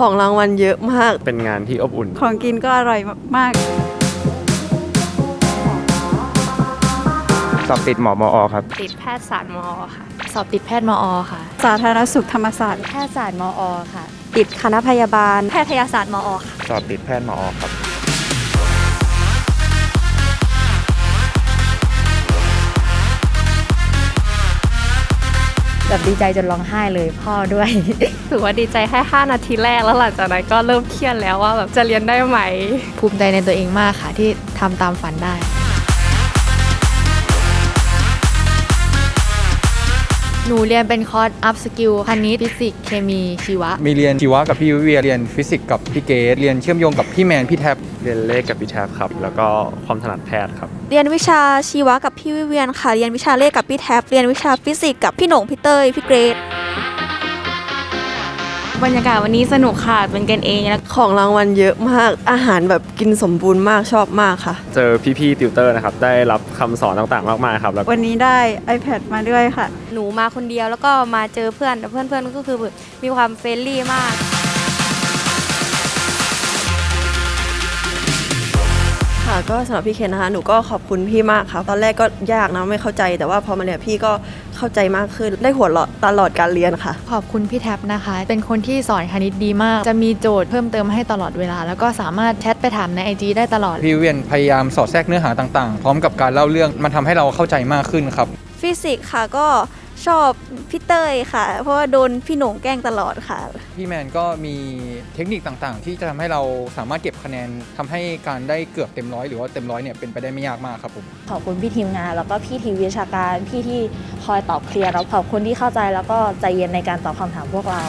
ของรางวัลเยอะมาก เป็นงานที่อบอุ่น ของกินก็อร่อยมากสอบติดหมอมอครับ ติดแพทยศาสตร์มอค่ะ สอบติดแพทย์มอค่ะ ๆ สาธารณสุขธรรมศาสตร์ แพทยศาสตร์มอค่ะ ติดคณะพยาบาล แพทยศาสตร์มอค่ะ สอบติดแพทย์หมอครับ แบบดีใจจนร้องไห้เลยพ่อด้วย ถือว่าดีใจแค่ 5 นาทีแรกแล้วหลังจากนั้นก็เริ่มเครียดแล้วว่าแบบจะเรียนได้ไหม ภูมิใจในตัวเองมากค่ะที่ทำตามฝันได้ หนูเรียนเป็นคอร์สอัพสกิลคณิตฟิสิกส์เคมีชีวะ มีเรียนชีวะกับพี่วิเวียเรียนฟิสิกส์กับพี่เกดเรียนเชื่อมโยงกับพี่แมนพี่แท็บเรียนเลขกับพี่แทบครับ แล้วก็ความถนัดแพทย์ครับ เรียนวิชาชีวะกับพี่วิเวียนค่ะ เรียนวิชาเลขกับพี่แท็บเรียนวิชาฟิสิกส์กับพี่หนงพี่เตยพี่เกรด บรรยากาศวันนี้สนุกค่ะเป็นกันเองแล้วของรางวัลเยอะมากอาหารแบบกินสมบูรณ์มากชอบมากค่ะ เจอพี่ๆติวเตอร์นะครับได้รับคำสอนต่างๆมากมายครับแล้ววันนี้ได้ iPad มาด้วยค่ะ หนูมาคนเดียวแล้วก็มาเจอเพื่อนแต่เพื่อนๆก็คือแบบมีความเฟรนลี่มาก ก็สำหรับพี่เคนนะคะ หนูก็ขอบคุณพี่มากค่ะ ตอนแรกก็ยากนะไม่เข้าใจ แต่ว่าพอมาเรียนกับพี่ก็เข้าใจมากขึ้น ได้หัวเราะตลอดการเรียนค่ะ ขอบคุณพี่แท็บนะคะ เป็นคนที่สอนคณิตดีมาก จะมีโจทย์เพิ่มเติมให้ตลอดเวลา แล้วก็สามารถแชทไปถามใน IG ได้ตลอด พี่วิเวียนพยายามสอดแทรกเนื้อหาต่างๆ พร้อมกับการเล่าเรื่อง มันทำให้เราเข้าใจมากขึ้นครับ ฟิสิกส์ค่ะก็ ชอบพี่เตยค่ะ เพราะว่าโดนพี่หนงแกล้งตลอดค่ะ พี่แมนก็มีเทคนิคต่างๆ ที่จะทำให้เราสามารถเก็บคะแนนทำให้การได้เกือบเต็มร้อยหรือว่าเต็มร้อยเนี่ยเป็นไปได้ไม่ยากมากครับผม ขอบคุณพี่ทีมงาน แล้วก็พี่ทีมวิชาการ พี่ที่คอยตอบเคลียร์แล้วขอบคุณที่เข้าใจแล้วก็ใจเย็นในการตอบคำถามพวกเรา